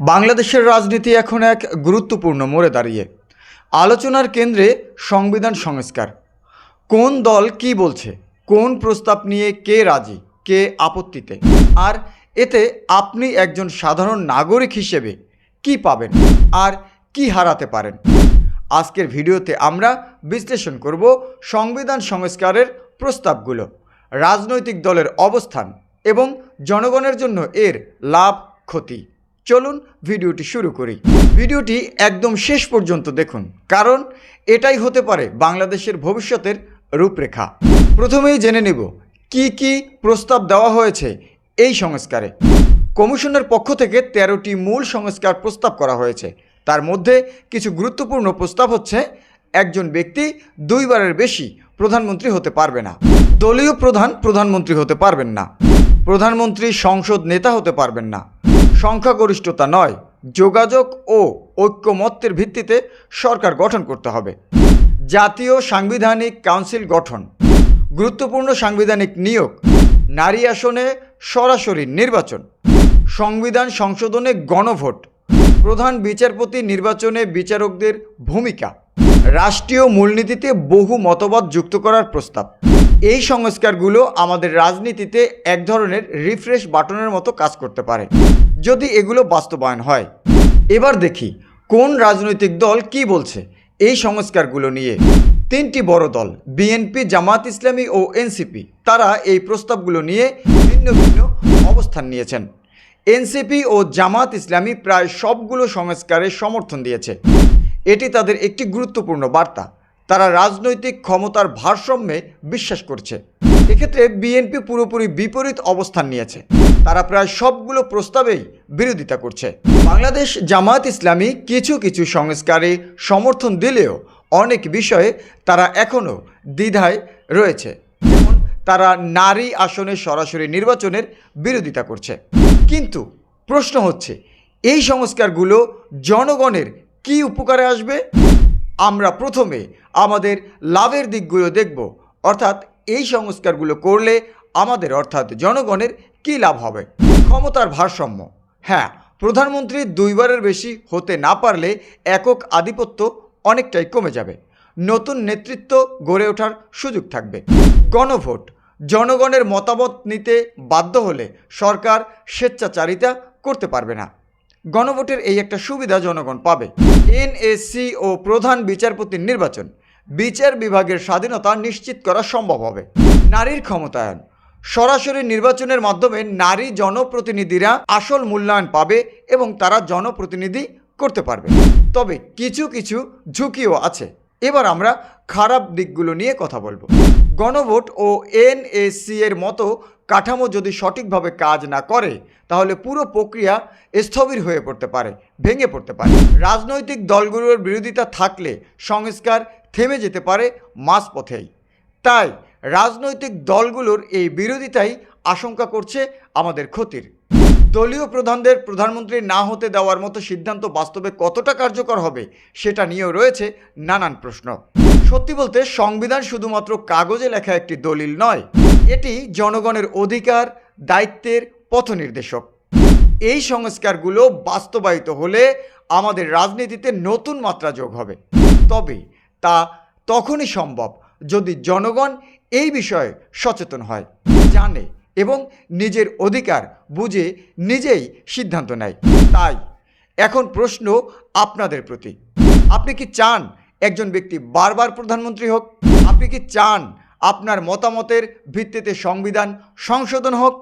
বাংলাদেশের রাজনীতি এখন এক গুরুত্বপূর্ণ মোড়ে দাঁড়িয়ে। আলোচনার কেন্দ্রে সংবিধান সংস্কার। কোন দল কি বলছে? কোন প্রস্তাব নিয়ে কে রাজি? কে আপত্তিতে? আর এতে আপনি একজন সাধারণ নাগরিক হিসেবে কি পাবেন? আর কি হারাতে পারেন? আজকের ভিডিওতে আমরা বিশ্লেষণ করব সংবিধান সংস্কারের প্রস্তাবগুলো, রাজনৈতিক দলের অবস্থান এবং জনগণের জন্য এর লাভ ক্ষতি চলুন ভিডিওটি শুরু করি। ভিডিওটি একদম শেষ পর্যন্ত দেখুন, কারণ এটাই হতে পারে বাংলাদেশের ভবিষ্যতের রূপরেখা। প্রথমেই জেনে নেব, কি কি প্রস্তাব দেওয়া হয়েছে এই সংস্কারে। কমিশনের পক্ষ থেকে তেরোটি মূল সংস্কার প্রস্তাব করা হয়েছে। তার মধ্যে কিছু গুরুত্বপূর্ণ প্রস্তাব হচ্ছে, একজন ব্যক্তি দুইবারের বেশি প্রধানমন্ত্রী হতে পারবে না। দলীয় প্রধান প্রধানমন্ত্রী হতে পারবেন না। প্রধানমন্ত্রী সংসদ নেতা হতে পারবেন না। সংখ্যাগরিষ্ঠতা নয়, যোগাযোগ ও ঐক্যমত্যের ভিত্তিতে সরকার গঠন করতে হবে। জাতীয় সাংবিধানিক কাউন্সিল গঠন, গুরুত্বপূর্ণ সাংবিধানিক নিয়োগ, নারী আসনে সরাসরি নির্বাচন, সংবিধান সংশোধনে গণভোট, প্রধান বিচারপতি নির্বাচনে বিচারকদের ভূমিকা, রাষ্ট্রীয় মূলনীতিতে বহু মতবাদ যুক্ত করার প্রস্তাব। এই সংস্কারগুলো আমাদের রাজনীতিতে এক ধরনের রিফ্রেশ বাটনের মতো কাজ করতে পারে। যদি এগুলো বাস্তবায়ন হয়। এবার দেখি কোন রাজনৈতিক দল কি বলছে এই সংস্কারগুলো নিয়ে। তিনটি বড় দল, বিএনপি, জামাত ইসলামী ও এনসিপি, তারা এই প্রস্তাবগুলো নিয়ে ভিন্ন ভিন্ন অবস্থান নিয়েছেন। এনসিপি ও জামাত ইসলামী প্রায় সবগুলো সংস্কারে সমর্থন দিয়েছে। এটি তাদের একটি গুরুত্বপূর্ণ বার্তা। তারা রাজনৈতিক ক্ষমতার ভারসাম্যে বিশ্বাস করছে। এক্ষেত্রে বিএনপি পুরোপুরি বিপরীত অবস্থান নিয়েছে। তারা প্রায় সবগুলো প্রস্তাবেই বিরোধিতা করছে। বাংলাদেশ জামায়াত ইসলামী কিছু কিছু সংস্কারে সমর্থন দিলেও অনেক বিষয়ে তারা এখনও দ্বিধায় রয়েছে। যেমন তারা নারী আসনে সরাসরি নির্বাচনের বিরোধিতা করছে। কিন্তু প্রশ্ন হচ্ছে, এই সংস্কারগুলো জনগণের কি উপকারে আসবে? আমরা প্রথমে আমাদের লাভের দিকগুলো দেখব। অর্থাৎ এই সংস্কারগুলো করলে আমাদের অর্থাৎ জনগণের কী লাভ হবে? ক্ষমতার ভারসাম্য। হ্যাঁ প্রধানমন্ত্রী দুইবারের বেশি হতে না পারলে একক আধিপত্য অনেকটাই কমে যাবে। নতুন নেতৃত্ব গড়ে ওঠার সুযোগ থাকবে। গণভোট। জনগণের মতামত নিতে বাধ্য হলে সরকার স্বেচ্ছাচারিতা করতে পারবে না। গণভোটের এই একটা সুবিধা জনগণ পাবে। এনএসসি ও প্রধান বিচারপতির নির্বাচন। বিচার বিভাগের স্বাধীনতা নিশ্চিত করা সম্ভব হবে। নারীর ক্ষমতায়ন। সরাসরি নির্বাচনের মাধ্যমে নারী জনপ্রতিনিধিরা আসল মূল্যায়ন পাবে এবং তারা জনপ্রতিনিধি করতে পারবে। তবে কিছু কিছু ঝুঁকিও আছে। এবার আমরা খারাপ দিকগুলো নিয়ে কথা বলব। গণভোট ও এনএসসি এর মতো কাঠামো যদি সঠিকভাবে কাজ না করে, তাহলে পুরো প্রক্রিয়া স্থবির হয়ে পড়তে পারে, ভেঙে পড়তে পারে। রাজনৈতিক দলগুলোর বিরোধিতা থাকলে সংস্কার থেমে যেতে পারে মাঝপথেই। তাই রাজনৈতিক দলগুলোর এই বিরোধিতাই আশঙ্কা করছে আমাদের ক্ষতির। দলীয় প্রধানদের প্রধানমন্ত্রী না হতে দেওয়ার মতো সিদ্ধান্ত বাস্তবে কতটা কার্যকর হবে, সেটা নিয়েও রয়েছে নানান প্রশ্ন। সত্যি বলতে, সংবিধান শুধুমাত্র কাগজে লেখা একটি দলিল নয়, এটি জনগণের অধিকার, দায়িত্বের পথনির্দেশক। এই সংস্কারগুলো বাস্তবায়িত হলে আমাদের রাজনীতিতে নতুন মাত্রা যোগ হবে। তবে তা তখনই সম্ভব যদি জনগণ এই বিষয়ে সচেতন হয়, জানে এবং নিজের অধিকার বুঝে নিজেই সিদ্ধান্ত নেয়। তাই এখন প্রশ্ন আপনাদের প্রতি। আপনি কি চান একজন ব্যক্তি বারবার প্রধানমন্ত্রী হোক? আপনি কি চান আপনার মতামতের ভিত্তিতে সংবিধান সংশোধন হোক?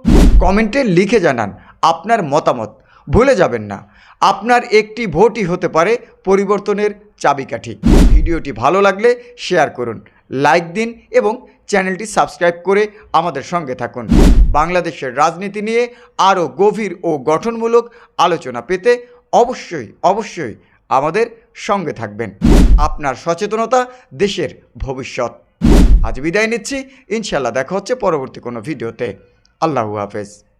কমেন্টে লিখে জানান আপনার মতামত। ভুলে যাবেন না, আপনার একটি ভোটই হতে পারে পরিবর্তনের চাবিকাঠি। ভিডিওটি ভালো লাগলে শেয়ার করুন। লাইক দিন এবং চ্যানেলটি সাবস্ক্রাইব করে আমাদের সঙ্গে থাকুন। বাংলাদেশের রাজনীতি নিয়ে আরও গভীর ও গঠনমূলক আলোচনা পেতে অবশ্যই অবশ্যই আমাদের সঙ্গে থাকবেন। আপনার সচেতনতা দেশের ভবিষ্যৎ। আজ বিদায় নিচ্ছি। ইনশাল্লাহ দেখা হচ্ছে পরবর্তী কোনো ভিডিওতে। আল্লাহু হাফেজ।